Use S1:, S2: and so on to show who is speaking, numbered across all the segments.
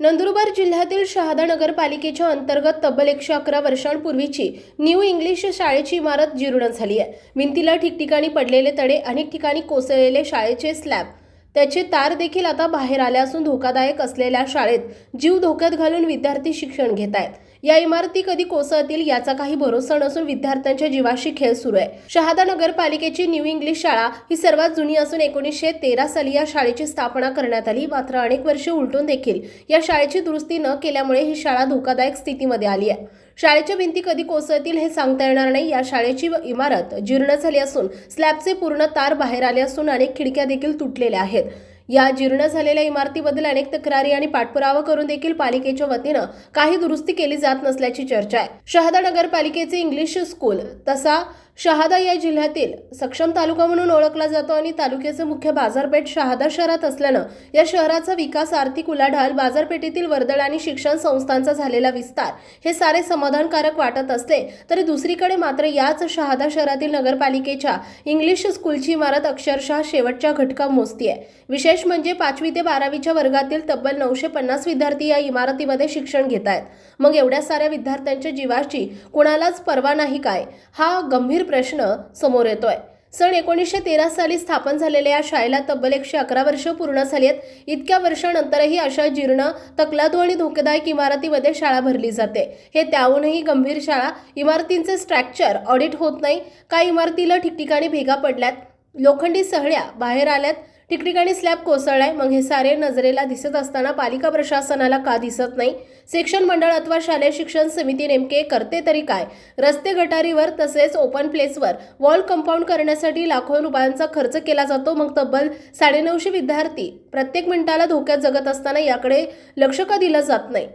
S1: नंदुरबार जिल्ह्यातील शहादा नगरपालिकेच्या अंतर्गत तब्बल एकशे अकरा वर्षांपूर्वीची न्यू इंग्लिश शाळेची इमारत जीर्ण झाली आहे. भिंतीला ठिकठिकाणी पडलेले तडे अनेक ठिकाणी कोसळलेले शाळेचे स्लॅब त्याचे तार देखील आता बाहेर आले असून धोकादायक असलेल्या शाळेत जीव धोक्यात घालून विद्यार्थी शिक्षण घेत आहेत. या इमारती कधी कोसळतील याचा काही भरोसा नसून विद्यार्थ्यांच्या जीवाशी खेळ सुरू आहे. शहादा नगरपालिकेची न्यू इंग्लिश शाळा ही सर्वात जुनी असून एकोणीसशे तेरा साली या शाळेची स्थापना करण्यात आली. मात्र अनेक वर्षे उलटून देखील या शाळेची दुरुस्ती न केल्यामुळे ही शाळा धोकादायक स्थितीमध्ये आली आहे. शाळेच्या भिंती कधी कोसळतील हे सांगता येणार नाही. या शाळेची इमारत जीर्ण झाली असून स्लॅबचे पूर्ण तार बाहेर आले असून अनेक खिडक्या देखील तुटलेल्या आहेत. या जीर्ण झालेल्या इमारतीबद्दल अनेक तक्रारी आणि पाठपुरावा करून देखील पालिकेच्या वतीनं काही दुरुस्ती केली जात नसल्याची चर्चा आहे. शहादा नगरपालिकेचे इंग्लिश स्कूल तसा शहादा या जिल्ह्यातील सक्षम तालुका म्हणून ओळखला जातो आणि तालुक्याचे मुख्य बाजारपेठ शहादा शहरात असल्यानं या शहराचा विकास आर्थिक उलाढाल बाजारपेठेतील वर्दळ आणि शिक्षण संस्थांचा झालेला विस्तार हे सारे समाधानकारक वाटत असले तरी दुसरीकडे मात्र याच शहादा शहरातील नगरपालिकेच्या इंग्लिश स्कूलची इमारत अक्षरशः शेवटच्या घटका मोजतीये विशेष म्हणजे पाचवी ते बारावीच्या वर्गातील तब्बल नऊशे पन्नास विद्यार्थी या इमारतीमध्ये शिक्षण घेत आहेत. मग एवढ्या साऱ्या विद्यार्थ्यांच्या जीवाची कुणालाच पर्वा नाही काय? हा गंभीर प्रश्न समोर येतोय. सन एकोणीसशे तेरा साली स्थापन झालेल्या या शाळेला तब्बल एकशे अकरा वर्ष पूर्ण झाली आहेत इतक्या वर्षानंतरही अशा जीर्ण तकलादू आणि धोकेदायक इमारतीमध्ये शाळा भरली जाते. हे त्याहूनही गंभीर शाळा. इमारतींचे स्ट्रॅक्चर ऑडिट होत नाही. काही इमारतीला ठिकठिकाणी भेगा पडल्यात. लोखंडी सहळ्या बाहेर आल्यात. ठिकठिकाणी स्लॅब कोसळलाय. मग हे सारे नजरेला दिसत असताना पालिका प्रशासनाला का दिसत नाही? शिक्षण मंडळ अथवा शालेय शिक्षण समिती नेमके करते तरी काय? रस्ते गटारीवर तसेच ओपन प्लेसवर वॉल कंपाऊंड करण्यासाठी लाखो रुपयांचा खर्च केला जातो. मग तब्बल साडेनऊशे विद्यार्थी प्रत्येक मिनिटाला धोक्यात जगत असताना याकडे लक्ष का दिलं जात नाही?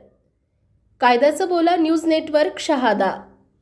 S1: कायद्याचं बोला न्यूज नेटवर्क शहादा